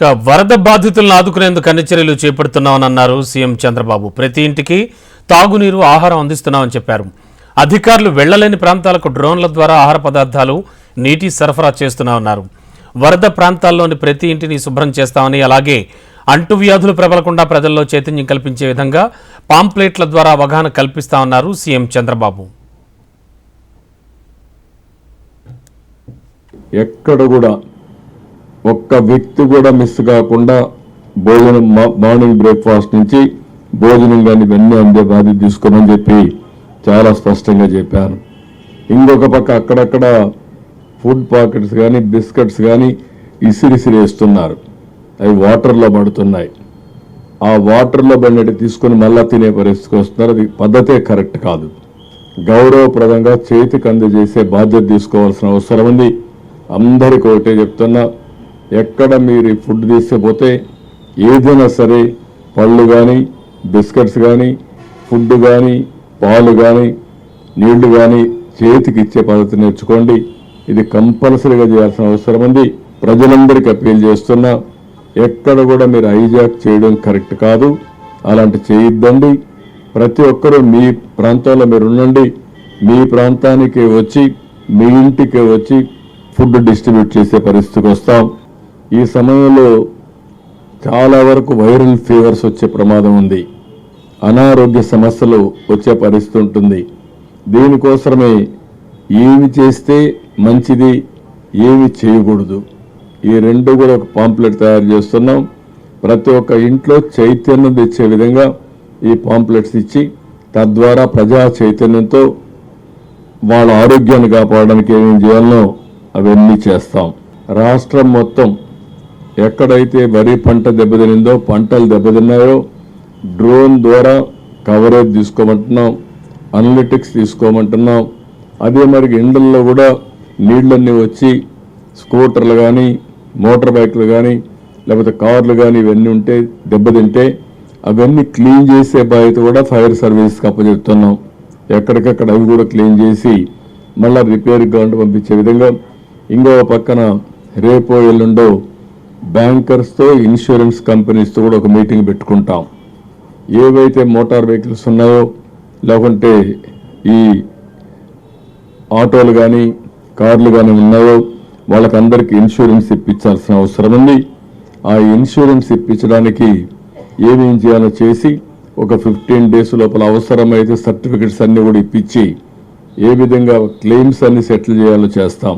ఇక వరద బాధితులను ఆదుకునేందుకు అన్ని చర్యలు చేపడుతున్నామని అన్నారు సీఎం చంద్రబాబు. ప్రతి ఇంటికి తాగునీరు ఆహారం అందిస్తున్నామని చెప్పారు. అధికారులు వెళ్ళలేని ప్రాంతాలకు డ్రోన్ల ద్వారా ఆహార పదార్థాలు నీటి సరఫరా చేస్తున్నామన్నారు. వరద ప్రాంతాల్లోని ప్రతి ఇంటిని శుభ్రం చేస్తామని అలాగే అంటువ్యాధులు ప్రబలకుండా ప్రజల్లో చైతన్యం కల్పించే విధంగా పాంప్లెట్ల ద్వారా అవగాహన కల్పిస్తామన్నారు సీఎం చంద్రబాబు. ఎక్కడ కూడా ఒక్క వ్యక్తి కూడా మిస్ కాకుండా భోజనం మా- మార్నింగ్ బ్రేక్ఫాస్ట్ నుంచి భోజనం కానీ ఇవన్నీ అందే బాధ్యత తీసుకోమని చెప్పి చాలా స్పష్టంగా చెప్పాను ఇంకొక పక్క అక్కడక్కడ ఫుడ్ పాకెట్స్ కానీ బిస్కెట్స్ కానీ ఇసిరిసిరి వేస్తున్నారు. అవి వాటర్లో పడుతున్నాయి. ఆ వాటర్లో పడినట్టు తీసుకొని మళ్ళా తినే పరిస్థితికి వస్తున్నారు. అది పద్ధతే కరెక్ట్ కాదు. గౌరవప్రదంగా చేతికి అందజేసే బాధ్యత తీసుకోవాల్సిన అవసరం ఉంది. అందరికి ఒకటే చెప్తున్నా ఎక్కడ మీరు ఈ ఫుడ్ తీసుకుపోతే ఏదైనా సరే పళ్ళు కానీ బిస్కెట్స్ కానీ ఫుడ్ కానీ పాలు కానీ నీళ్ళు కానీ చేతికి ఇచ్చే పద్ధతి నేర్చుకోండి. ఇది కంపల్సరీగా చేయాల్సిన అవసరం ఉంది. ప్రజలందరికీ అప్పీల్ చేస్తున్నా ఎక్కడ కూడా మీరు హైజాక్ చేయడం కరెక్ట్ కాదు. అలాంటి చేయొద్దండి. ప్రతి ఒక్కరూ మీ ప్రాంతంలో మీరు ఉండండి. మీ ప్రాంతానికి వచ్చి మీ ఇంటికి వచ్చి ఫుడ్ డిస్ట్రిబ్యూట్ చేసే పరిస్థితికి వస్తాం. ఈ సమయంలో చాలా వరకు వైరల్ ఫీవర్స్ వచ్చే ప్రమాదం ఉంది. అనారోగ్య సమస్యలు వచ్చే పరిస్థితి ఉంటుంది. దీనికోసమే ఏమి చేస్తే మంచిది ఏమి చేయకూడదు. ఈ రెండు కూడా ఒక పాంప్లెట్ తయారు చేస్తున్నాం. ప్రతి ఒక్క ఇంట్లో చైతన్యం తెచ్చే విధంగా ఈ పాంప్లెట్స్ ఇచ్చి తద్వారా ప్రజా చైతన్యంతో వాళ్ళ ఆరోగ్యాన్ని కాపాడడానికి ఏమేమి చేయాలనో అవన్నీ చేస్తాం. రాష్ట్రం మొత్తం ఎక్కడైతే వరి పంట దెబ్బతినిందో పంటలు దెబ్బతిన్నాయో డ్రోన్ ద్వారా కవరేజ్ తీసుకోమంటున్నాం అనలిటిక్స్ తీసుకోమంటున్నాం. అదే మరి ఎండల్లో కూడా నీళ్ళన్నీ వచ్చి స్కూటర్లు కానీ మోటార్ బైక్లు కానీ లేకపోతే కార్లు కానీ ఇవన్నీ ఉంటే దెబ్బతింటే అవన్నీ క్లీన్ చేసే బాధ్యత కూడా ఫైర్ సర్వీస్కి అప్పచెప్తున్నాం. ఎక్కడికక్కడ అవి కూడా క్లీన్ చేసి మళ్ళీ రిపేర్ గవర్నమెంట్ పంపించే విధంగా ఇంకో పక్కన రేపో ఎల్లుండో బ్యాంకర్స్తో ఇన్సూరెన్స్ కంపెనీస్తో కూడా ఒక మీటింగ్ పెట్టుకుంటాం. ఏవైతే మోటార్ వెహికల్స్ ఉన్నాయో లేకుంటే ఈ ఆటోలు కానీ కార్లు కానీ ఉన్నాయో వాళ్ళకందరికీ ఇన్సూరెన్స్ ఇప్పించాల్సిన అవసరం ఉంది. ఆ ఇన్సూరెన్స్ ఇప్పించడానికి ఏమేం చేయాలో చేసి ఒక ఫిఫ్టీన్ డేస్ లోపల అవసరమైతే సర్టిఫికెట్స్ అన్నీ కూడా ఇప్పించి ఏ విధంగా క్లెయిమ్స్ అన్ని సెటిల్ చేయాలో చేస్తాం.